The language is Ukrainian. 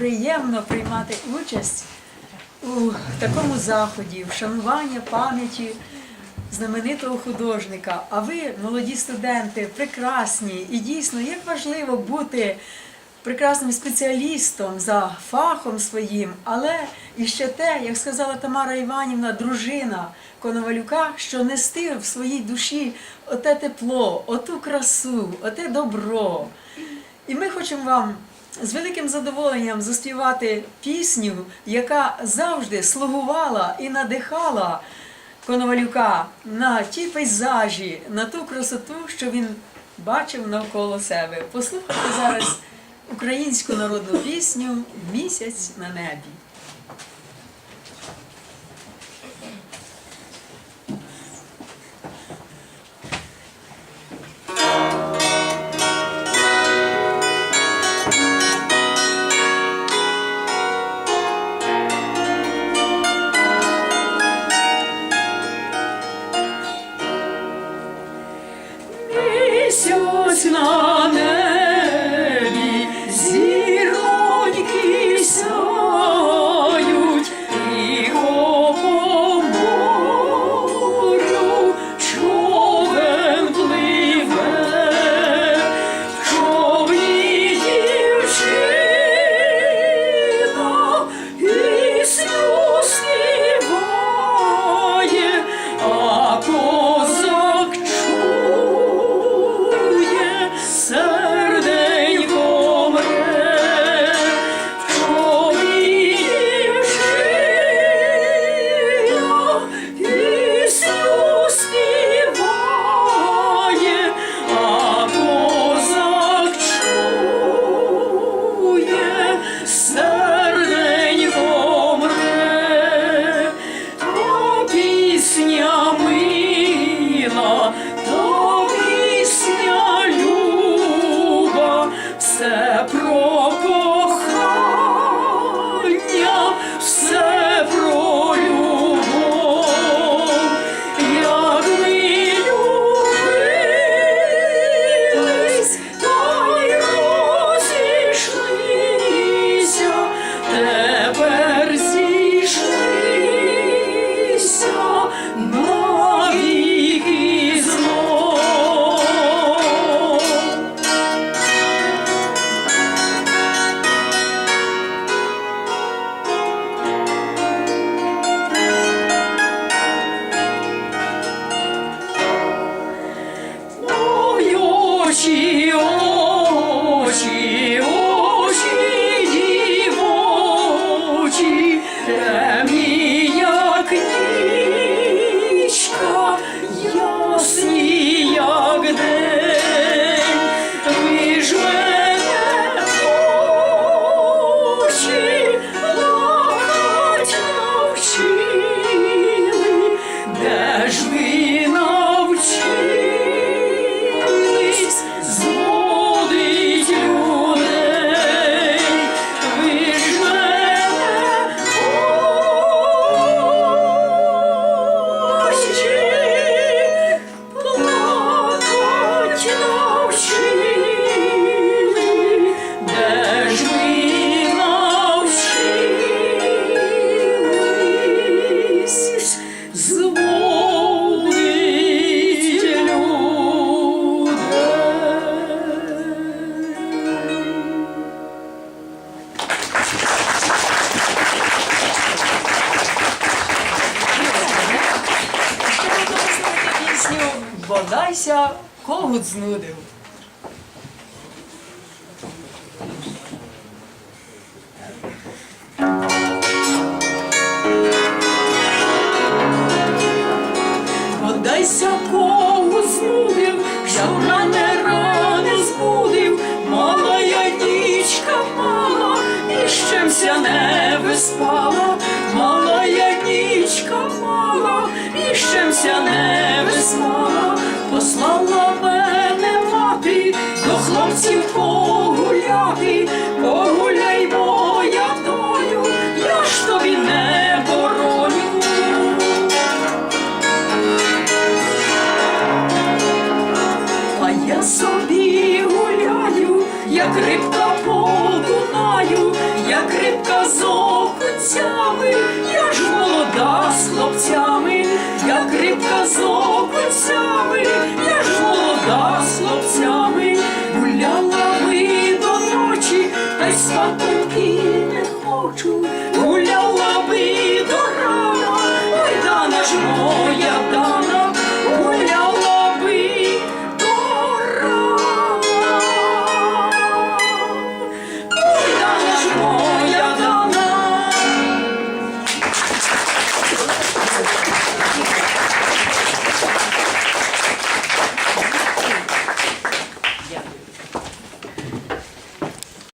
приємно приймати участь у такому заході, вшанування пам'яті знаменитого художника. А ви, молоді студенти, прекрасні і дійсно як важливо бути прекрасним спеціалістом за фахом своїм, але і ще те, як сказала Тамара Іванівна, дружина Коновалюка, що нести в своїй душі оте тепло, оту красу, оте добро. І ми хочемо вам з великим задоволенням заспівати пісню, яка завжди слугувала і надихала Коновалюка на ті пейзажі, на ту красоту, що він бачив навколо себе. Послухайте зараз українську народну пісню Місяць на небі. Бодайся, когут знудив. Бодайся, когут знудив, щоб мене рани збудив, мала я нічка мала, і щемся не виспала, мене мати до хлопців погуляти, погуляй, моя долю, я ж тобі не бороню. А я собі гуляю, як рибка по Дунаю, як рибка з окунцями, я ж молода з хлопцями, як рибка з опицями, я ж молода з хлопцями, гуляла ми до ночі, та й спати